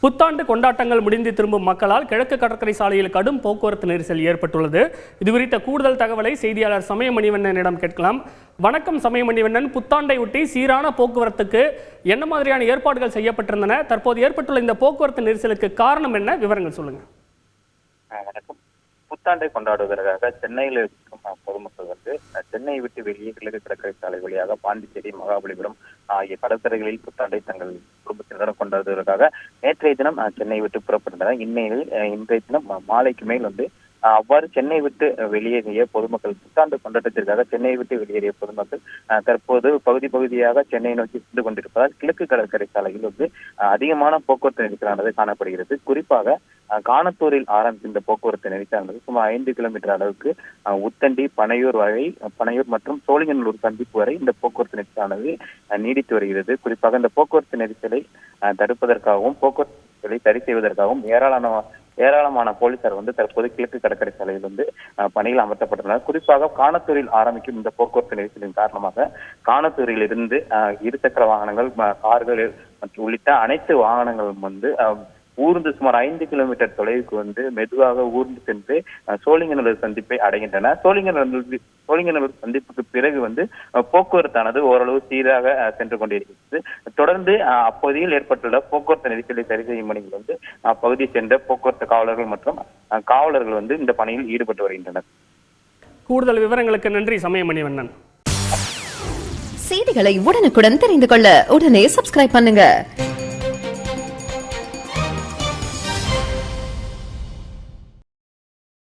புத்தாண்டு கொண்டாட்டங்கள் முடிந்து திரும்பும் மக்களால் கிழக்கு கடற்கரை சாலையில் கடும் போக்குவரத்து நெரிசல் ஏற்பட்டுள்ளது. இது குறித்த கூடுதல் தகவலை செய்தியாளர் சமயமணிவண்ணனிடம் கேட்கலாம். வணக்கம் சமயமணிவண்ணன். புத்தாண்டை ஒட்டி சீரான போக்குவரத்துக்கு என்ன மாதிரியான ஏற்பாடுகள் செய்யப்பட்டிருந்தன? தற்போது ஏற்பட்டுள்ள இந்த போக்குவரத்து நெரிசலுக்கு காரணம் என்ன? விவரங்கள் சொல்லுங்க. ஆஹ் வணக்கம். புத்தாண்டை கொண்டாடுவதற்காக சென்னையில் இருக்கும் பொதுமக்கள் வந்து சென்னை விட்டு வெளியே கிழக்கு கடற்கரை சாலை வழியாக பாண்டிச்சேரி மகாபலிபுரம் ஆகிய கடற்கரைகளில் புத்தாண்டை தங்கள் குடும்பத்தினருடன் கொண்டாடுவதற்காக நேற்றைய தினம் சென்னை விட்டு புறப்பட்டனர். இன்னையில் இன்றைய தினம் மாலைக்கு மேல் வந்து அவ்வாறு சென்னை விட்டு வெளியேறிய பொதுமக்கள் புத்தாண்டு கொண்டாட்டத்திற்காக சென்னை விட்டு வெளியேறிய பொதுமக்கள் தற்போது பகுதி பகுதியாக சென்னை நோக்கி சென்று கொண்டிருப்பதால் கிழக்கு கடற்கரை சாலையில் வந்து அதிகமான போக்குவரத்து நெரிசலானது காணப்படுகிறது. குறிப்பாக காணத்தூரில் ஆரம்பித்த இந்த போக்குவரத்து நெரிசலானது சுமார் ஐந்து கிலோமீட்டர் அளவுக்கு உத்தண்டி பனையூர் வரை பனையூர் மற்றும் சோழிங்கநல்லூர் சந்திப்பு வரை இந்த போக்குவரத்து நெரிசலானது நீடித்து வருகிறது. குறிப்பாக இந்த போக்குவரத்து நெரிசலை தடுப்பதற்காகவும் போக்குவரத்து நெரிசலை சரி செய்வதற்காகவும் ஏராளமான ஏராளமான போலீசார் வந்து தற்போது கிழக்கு கடற்கரை சாலையில் வந்து பணியில் அமர்த்தப்பட்டுள்ளனர். குறிப்பாக காணத்தூரில் ஆரம்பிக்கும் இந்த போக்குவரத்து நெரிசலின் காரணமாக காணத்தூரில் இருந்து இருசக்கர வாகனங்கள் கார்கள் மற்றும் உள்ளிட்ட அனைத்து வாகனங்களும் வந்து ஊர்ந்து சுமார் ஐந்து கிலோமீட்டர் தொலைவுக்கு வந்து மெதுவாக ஊர்ந்து சென்று சோழிங்கநல்லூர் சந்திப்பை அடைகின்றன. சோழிங்கநல்லூர் சோழிங்கநல்லூர் சந்திப்புக்கு பிறகு வந்து போக்குவரத்தானது ஓரளவு சீராக சென்று கொண்டிருக்கிறது. தொடர்ந்து அஹ், அப்பகுதியில் ஏற்பட்டுள்ள போக்குவரத்து நெரிசலை சரி செய்யும் பணிகள் வந்து அப்பகுதியை சேர்ந்த போக்குவரத்து காவலர்கள் மற்றும் அஹ், காவலர்கள் வந்து இந்த பணியில் ஈடுபட்டு வருகின்றனர். கூடுதல் விவரங்களுக்கு நன்றி சமயமணிவண்ணன். செய்திகளை உடனுக்குடன் தெரிந்து கொள்ள உடனே சப்ஸ்கிரைப் பண்ணுங்க.